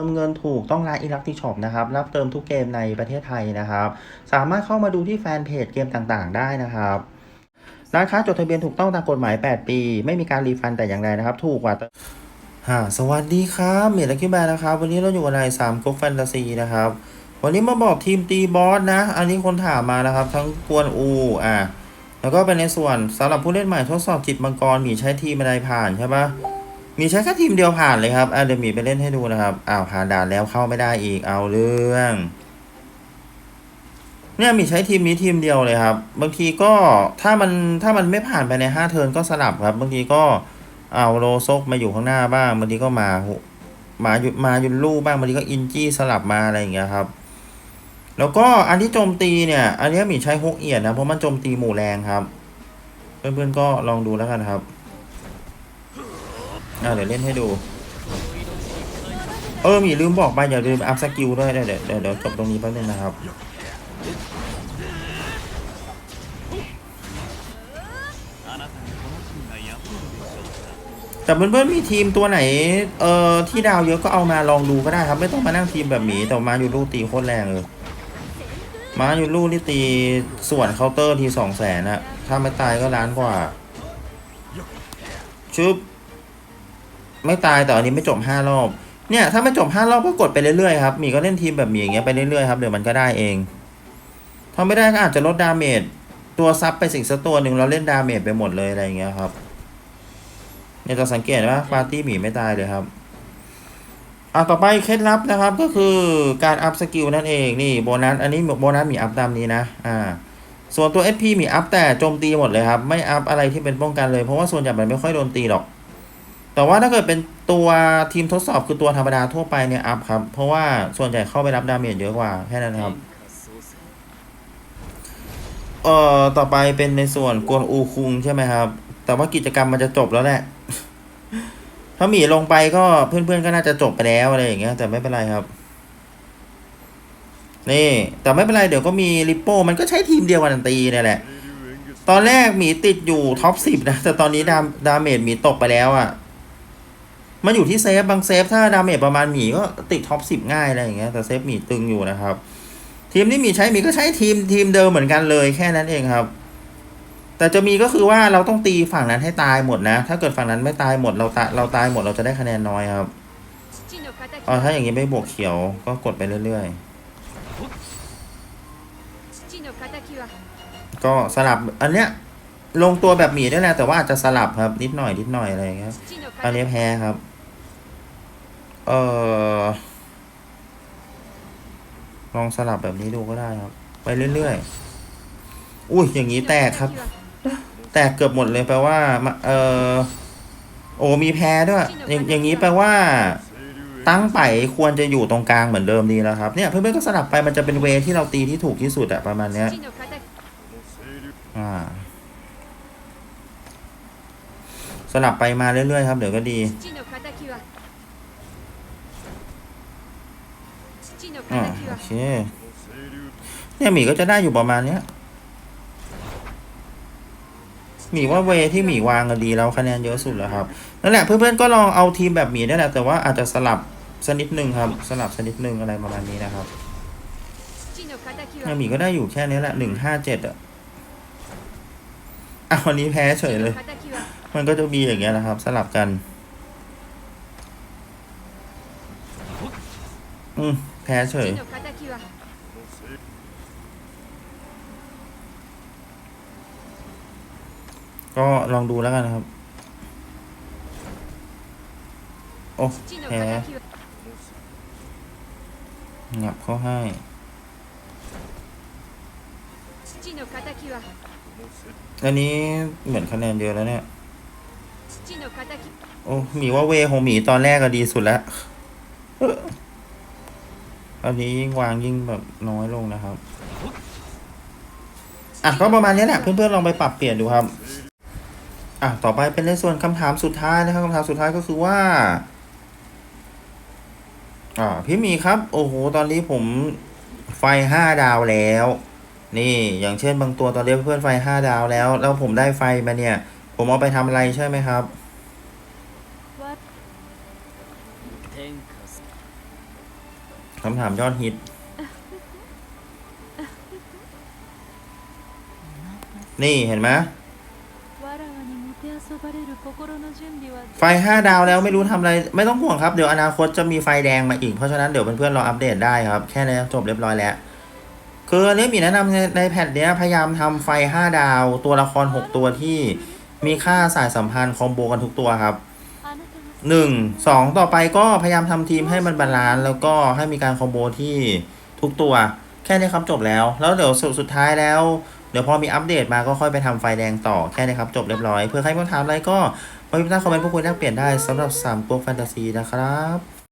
ติมเงินถูกต้องร้านอีลักติช็อปนะครับ รับเติมทุกเกมในประเทศไทยนะครับ สามารถเข้ามาดูที่แฟนเพจเกมต่างๆ ได้นะครับร้านค้าจดทะเบียนถูกต้องตามกฎหมาย 8 ปี ไม่มีการรีฟันแต่อย่างใดนะครับ ถูกกว่าฮ่าสวัสดีครับเมลักคิวแบร์นะครับ วันนี้เราอยู่กับนายสามก๊กแฟนตาซีนะครับ วันนี้มาบอกทีมตีบอสนะ อันนี้คนถามมานะครับ ทั้งกวนอูอะแล้วก็เป็นในส่วนสำหรับผู้เล่นใหม่ทดสอบจิตมังกรมีใช้ทีมอะไรผ่านใช่ปะ มีใช้แค่ทีมเดียวผ่านเลยครับอะเดี๋ยวมีไปเล่นให้ดูนะครับ อ้าวผ่านด่านแล้วเข้าไม่ได้อีก เอาเรื่อง เนี่ยมีใช้ทีมนี้ทีมเดียวเลยครับ บางทีก็ถ้ามันถ้ามันไม่ผ่านไปในห้าเทิร์นก็สลับครับ บางทีก็เอาโลซกมาอยู่ข้างหน้าบ้างบางทีก็มาหุมาหยุดมาหยุนลู่บ้างบางทีก็อินจี้สลับมาอะไรอย่างเงี้ยครับ แล้วก็อันที่โจมตีเนี่ย อันนี้มีใช้ฮกเอียดนะเพราะมันโจมตีหมู่แรงครับ เพื่อนๆก็ลองดูแล้วกันครับ อ่าเดี๋ยวเล่นให้ดู เออมีลืมบอกไปอย่าลืมอัพสกิลด้วยเดี๋ยวเดี๋ยวเดี๋ยวจบตรงนี้แป๊บนึงนะครับแต่เพื่อนๆมีทีมตัวไหน เอ่อ ที่ดาวเยอะก็เอามาลองดูก็ได้ครับ ไม่ต้องมานั่งทีมแบบหมีแต่มาอยู่ลูกตีโคตรแรงเลย มาอยู่ลูกนี่ตีส่วนเคาน์เตอร์ทีสองแสนอะถ้าไม่ตายก็ล้านกว่าชุบ ไม่ตายแต่อันนี้ไม่จบห้ารอบ เนี่ยถ้าไม่จบห้ารอบก็กดไปเรื่อยๆครับหมีก็เล่นทีมแบบหมีอย่างเงี้ยไปเรื่อยๆครับเดี๋ยวมันก็ได้เอง ถ้าไม่ได้ก็อาจจะลดดาเมจตัวซับไปสิ่งสักตัวหนึ่งเราเล่นดาเมจไปหมดเลยอะไรอย่างเงี้ยครับเนี่ยจะสังเกตว่าปาร์ตี้หมีไม่ตายเลยครับอะต่อไปเคล็ดลับนะครับก็คือการอัพสกิลนั่นเองนี่โบนัสอันนี้โบนัสมีอัพตามนี้นะอ่าส่วนตัว SP มีอัพแต่โจมตีหมดเลยครับ ไม่อัพอะไรที่เป็นป้องกันเลยเพราะว่าส่วนใหญ่มันไม่ค่อยโดนตีหรอก แต่ว่าถ้าเกิดเป็นตัวทีมทดสอบคือตัวธรรมดาทั่วไปเนี่ยอัพครับ เพราะว่าส่วนใหญ่เข้าไปรับดาเมจเยอะกว่าแค่นั้นครับ เอ่อ ต่อไปเป็นในส่วนกวนอูคุงใช่ไหมครับ แต่ว่ากิจกรรมมันจะจบแล้วแหละ ถ้าหมีลงไปก็เพื่อนๆก็น่าจะจบไปแล้วอะไรอย่างเงี้ย แต่ไม่เป็นไรครับ นี่ แต่ไม่เป็นไรเดี๋ยวก็มีริปโป้มันก็ใช้ทีมเดียวกันตีเนี่ยแหละ ตอนแรกหมีติดอยู่ท็อปสิบนะ แต่ตอนนี้ดามดาเมจหมีตกไปแล้วอะ่ะ มันอยู่ที่เซฟบางเซฟถ้าดาเมจประมาณหมีก็ติดท็อปสิบง่ายอะไรอย่างเงี้ยแต่เซฟหมีตึงอยู่นะครับ ทีมที่มีใช้หมีก็ใช้ทีมทีมเดิมเหมือนกันเลยแค่นั้นเองครับ แต่จะมีก็คือว่าเราต้องตีฝั่งนั้นให้ตายหมดนะ ถ้าเกิดฝั่งนั้นไม่ตายหมดเราตาเราตายหมดเราจะได้คะแนนน้อยครับอ๋อถ้าอย่างนี้ไม่บวกเขียวก็กดไปเรื่อยๆ ก็สลับอันเนี้ยลงตัวแบบหมีได้แล้วแต่ว่าอาจจะสลับครับนิดหน่อยนิดหน่อยอะไรครับอันนี้แพ้ครับ เออลองสลับแบบนี้ดูก็ได้ครับ ไปเรื่อยๆ อุ้ยอย่างนี้แตกครับ แตกเกือบหมดเลยแปลว่า เออโอ้มีแพ้ด้วย อย่างอย่างนี้แปลว่า ตั้งไปควรจะอยู่ตรงกลางเหมือนเดิมดีแล้วครับ เนี่ยเพื่อนๆก็สลับไปมันจะเป็นเวที่เราตีที่ถูกที่สุดอะประมาณเนี้ยอ่า สลับไปมาเรื่อยๆ ครับ เดี๋ยวก็ดี โอเค เนี่ยหมีก็จะได้อยู่ประมาณเนี้ยหมีว่าเวที่หมีวางก็ดีแล้วคะแนนเยอะสุดแล้วครับนั่นแหละเพื่อนๆก็ลองเอาทีมแบบหมีได้แหละแต่ว่าอาจจะสลับสนิดหนึ่งครับ สลับสนิดหนึ่งอะไรประมาณนี้นะครับเนี่ยหมีก็ได้อยู่แค่นี้แหละหนึ่งห้าเจ็ดอะอาวันนี้แพ้เฉยเลย มันก็จะมีอย่างเงี้ยนะครับ สลับกัน อืมแพ้เฉย ก็ลองดูแล้วกันครับ โอ้แพ้งับเขาให้อันนี้เหมือนคะแนนเดียวแล้วเนี่ย โอ้หมีว่าเวหงหมีตอนแรกก็ดีสุดแล้ว อันนี้ยิ่งวางยิ่งแบบน้อยลงนะครับ อะก็ประมาณนี้แหละเพื่อนๆลองไปปรับเปลี่ยนดูครับ อะต่อไปเป็นในส่วนคำถามสุดท้ายนะครับคำถามสุดท้ายก็คือว่า อ่าพี่มีครับ โอ้โห ตอนนี้ผมไฟห้าดาวแล้ว นี่อย่างเช่นบางตัวตอนนี้เพื่อนไฟห้าดาวแล้ว แล้วผมได้ไฟมาเนี่ย ผมเอาไปทำอะไรใช่ไหมครับคำถามยอดฮิต นี่เห็นไหม ไฟห้าดาวแล้วไม่รู้ทำอะไร ไม่ต้องห่วงครับ เดี๋ยวอนาคตจะมีไฟแดงมาอีก เพราะฉะนั้นเดี๋ยวเพื่อนๆรออัปเดตได้ครับ แค่นี้จบเรียบร้อยแล้ว คือเรื่องมีแนะนำในในแพทเนี้ยพยายามทำไฟห้าดาว ตัวละครหกตัวที่มีค่าสายสัมพันธ์คอมโบกันทุกตัวครับหนึ่งสองต่อไปก็พยายามทำทีมให้มันบาลานซ์แล้วก็ให้มีการคอมโบที่ทุกตัว แค่นี้ครับจบแล้ว แล้วเดี๋ยวสุดสุดท้ายแล้ว เดี๋ยวพอมีอัปเดตมาก็ค่อยไปทำไฟแดงต่อแค่นี้ครับ จบเรียบร้อย เพื่อใครมีคำถามอะไรก็มาพิมพ์ใต้คอมเมนต์พูดคุยแลกเปลี่ยนได้สำหรับ3ามพวกแฟนตาซีนะครับ